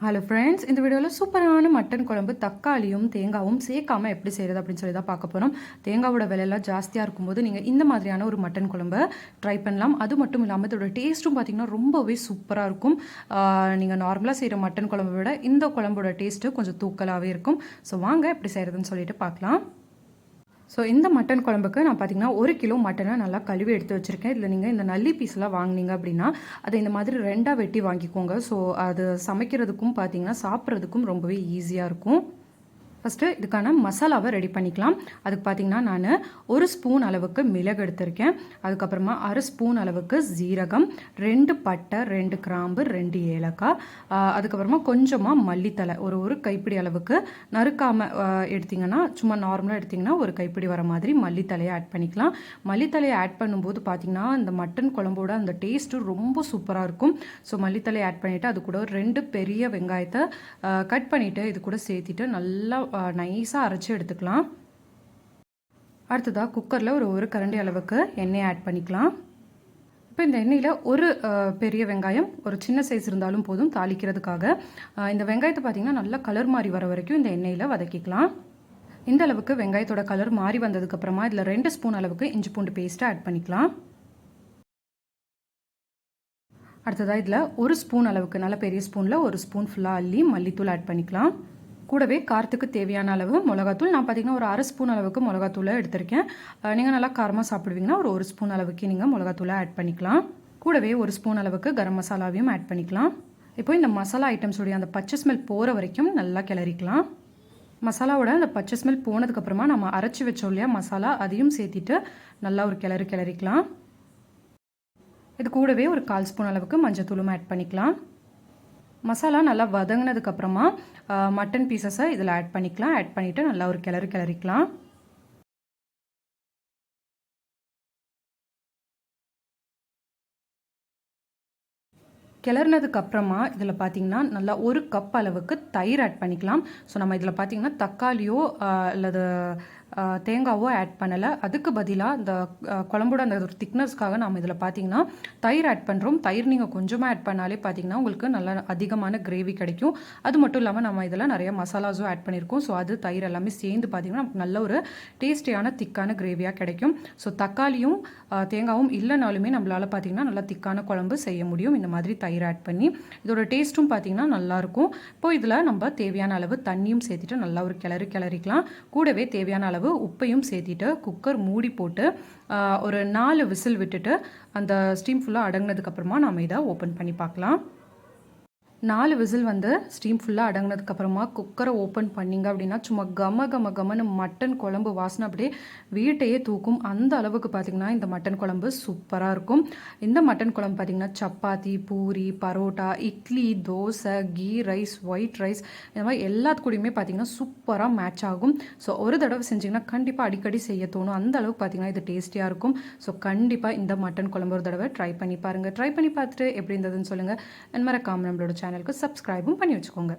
Hello friends இந்த வீடியோவில் சூப்பரான மட்டன் குழம்பு தக்காளியும் தேங்காவும் சேர்க்காம எப்படி செய்கிறது அப்படின்னு சொல்லி தான் பார்க்க போகிறோம் தேங்காவோட விலையெல்லாம் ஜாஸ்தியாக இருக்கும்போது நீங்கள் இந்த மாதிரியான ஒரு மட்டன் குழம்பு ட்ரை பண்ணலாம். அது மட்டும் இல்லாமல் இதோட டேஸ்ட்டும் பார்த்தீங்கன்னா ரொம்பவே சூப்பராக இருக்கும். நீங்கள் நார்மலாக செய்கிற மட்டன் குழம்பை விட இந்த குழம்போட டேஸ்ட்டு கொஞ்சம் தூக்கலாகவே இருக்கும். ஸோ வாங்க எப்படி செய்கிறதுன்னு சொல்லிட்டு பார்க்கலாம். ஸோ இந்த மட்டன் குழம்புக்கு நான் பார்த்தீங்கன்னா ஒரு கிலோ மட்டனை நல்லா கழுவி எடுத்து வச்சுருக்கேன். இதில் நீங்கள் இந்த நல்லி பீஸ்லாம் வாங்கினீங்க அப்படின்னா அதை இந்த மாதிரி ரெண்டாக வெட்டி வாங்கிக்கோங்க. ஸோ அது சமைக்கிறதுக்கும் பார்த்தீங்கன்னா சாப்பிட்றதுக்கும் ரொம்பவே ஈஸியாக இருக்கும். ஃபஸ்ட்டு இதுக்கான மசாலாவை ரெடி பண்ணிக்கலாம். அதுக்கு பார்த்தீங்கன்னா நான் ஒரு ஸ்பூன் அளவுக்கு மிளகு எடுத்திருக்கேன். அதுக்கப்புறமா அரை ஸ்பூன் அளவுக்கு ஜீரகம் ரெண்டு பட்டை ரெண்டு கிராம்பு ரெண்டு ஏலக்காய். அதுக்கப்புறமா கொஞ்சமாக மல்லித்தலை ஒரு ஒரு கைப்பிடி அளவுக்கு நறுக்காமல் எடுத்திங்கன்னா சும்மா நார்மலாக எடுத்திங்கன்னா ஒரு கைப்பிடி வர மாதிரி மல்லித்தலையை ஆட் பண்ணிக்கலாம். மல்லித்தலையை ஆட் பண்ணும்போது பார்த்திங்கன்னா இந்த மட்டன் குழம்போட அந்த டேஸ்ட்டு ரொம்ப சூப்பராக இருக்கும். ஸோ மல்லித்தலையை ஆட் பண்ணிவிட்டு அது கூட ரெண்டு பெரிய வெங்காயத்தை கட் பண்ணிவிட்டு இது கூட சேர்த்திட்டு நல்லா நைஸாக அரைச்சி எடுத்துக்கலாம். அடுத்ததாக குக்கரில் ஒரு ஒரு கரண்டி அளவுக்கு எண்ணெய் ஆட் பண்ணிக்கலாம். இப்போ இந்த எண்ணெயில் ஒரு பெரிய வெங்காயம் ஒரு சின்ன சைஸ் இருந்தாலும் போதும் தாளிக்கிறதுக்காக. இந்த வெங்காயத்தை பார்த்திங்கன்னா நல்லா கலர் மாறி வர வரைக்கும் இந்த எண்ணெயில் வதக்கிக்கலாம். இந்த அளவுக்கு வெங்காயத்தோட கலர் மாறி வந்ததுக்கப்புறமா இதில் ரெண்டு ஸ்பூன் அளவுக்கு இஞ்சி பூண்டு பேஸ்ட்டை ஆட் பண்ணிக்கலாம். அடுத்ததாக இதில் ஒரு ஸ்பூன் அளவுக்கு நல்ல பெரிய ஸ்பூனில் ஒரு ஸ்பூன் ஃபுல்லாக அள்ளி மல்லித்தூள் ஆட் பண்ணிக்கலாம். கூடவே காரத்துக்கு தேவையான அளவு மிளகாத்தூள். நான் பார்த்திங்கன்னா ஒரு அரை ஸ்பூன் அளவுக்கு மிளகாத்தூளை எடுத்திருக்கேன். நீங்கள் நல்லா காரமாக சாப்பிடுவீங்கன்னா ஒரு ஒரு ஸ்பூன் அளவுக்கு நீங்கள் மிளகாத்தூளை ஆட் பண்ணிக்கலாம். கூடவே ஒரு ஸ்பூன் அளவுக்கு கரம் மசாலாவையும் ஆட் பண்ணிக்கலாம். இப்போ இந்த மசாலா ஐட்டம்ஸுடைய அந்த பச்சை ஸ்மெல் போகிற வரைக்கும் நல்லா கிளறிக்கலாம். மசாலாவோட அந்த பச்சை ஸ்மெல் போனதுக்கப்புறமா நம்ம அரைச்சி வச்சோம் இல்லையா மசாலா அதையும் சேர்த்திட்டு நல்லா ஒரு கிளறி கிளறிக்கலாம். இது கூடவே ஒரு கால் ஸ்பூன் அளவுக்கு மஞ்சள் தூளும் ஆட் பண்ணிக்கலாம். மசாலா நல்லா வதங்கினதுக்கப்புறமா மட்டன் பீசஸை இதில் ஆட் பண்ணிக்கலாம். ஆட் பண்ணிவிட்டு நல்லா ஒரு கிளறு கிளறிக்கலாம். கிளறினதுக்கப்புறமா இதில் பார்த்தீங்கன்னா நல்லா ஒரு கப் அளவுக்கு தயிர் ஆட் பண்ணிக்கலாம். ஸோ நம்ம இதில் பார்த்தீங்கன்னா தக்காளியோ அல்லது தேங்காவோ ஆட் பண்ணலை. அதுக்கு பதிலாக இந்த குழம்போட அந்த ஒரு திக்னஸ்க்காக நம்ம இதில் பார்த்தீங்கன்னா தயிர் ஆட் பண்ணுறோம் தயிர் நீங்கள் கொஞ்சமாக ஆட் பண்ணாலே பார்த்தீங்கன்னா உங்களுக்கு நல்ல அதிகமான கிரேவி கிடைக்கும். அது மட்டும் இல்லாமல் நம்ம இதில் நிறைய மசாலாஸும் ஆட் பண்ணியிருக்கோம் ஸோ அது தயிர் எல்லாமே சேர்ந்து பார்த்தீங்கன்னா நமக்கு நல்ல ஒரு டேஸ்டியான திக்கான கிரேவியாக கிடைக்கும். ஸோ தக்காளியும் தேங்காவும் இல்லைனாலுமே நம்மளால் பார்த்தீங்கன்னா நல்லா திக்கான குழம்பு செய்ய முடியும். இந்த மாதிரி தயிர் ஆட் பண்ணி இதோட டேஸ்ட்டும் பார்த்தீங்கன்னா நல்லாயிருக்கும் இப்போ இதில் நம்ம தேவையான அளவு தண்ணியும் சேர்த்துட்டு நல்லா ஒரு கிளறி கிளறிக்கலாம். கூடவே தேவையான அளவு அளவு உப்பையும் சேர்த்திட்டு குக்கர் மூடி போட்டு ஒரு நாலு விசில் விட்டுட்டு அந்த ஸ்டீம் ஃபுல்லாக அடங்கினதுக்கப்புறமா நாம் இதை ஓப்பன் பண்ணி பார்க்கலாம். நாலு விசில் வந்து ஸ்டீம் ஃபுல்லாக அடங்கினதுக்கப்புறமா குக்கரை ஓப்பன் பண்ணிங்க அப்படின்னா சும்மா கம கம கமன்னு மட்டன் குழம்பு வாசனை அப்படியே வீட்டையே தூக்கும். அந்த அளவுக்கு பார்த்திங்கன்னா இந்த மட்டன் குழம்பு சூப்பராக இருக்கும். இந்த மட்டன் குழம்பு பார்த்திங்கன்னா chapati puri parotta idli dosa ghee rice white rice இந்த மாதிரி எல்லாத்து கூடயுமே பார்த்திங்கன்னா சூப்பராக மேட்ச் ஆகும். ஸோ ஒரு தடவை செஞ்சிங்கன்னா கண்டிப்பாக அடிக்கடி செய்ய தோணும். அந்த அளவுக்கு பார்த்திங்கன்னா இது டேஸ்டியாக இருக்கும். ஸோ கண்டிப்பாக இந்த மட்டன் குழம்பு ஒரு தடவை ட்ரை பண்ணி பாருங்கள் ட்ரை பண்ணி பார்த்துட்டு எப்படி இருந்ததுன்னு சொல்லுங்கள் அண்ட் மறக்காமல் நம்மளோட சேனலுக்கு சப்ஸ்கிரைபும் பண்ணி வச்சுக்கோங்க.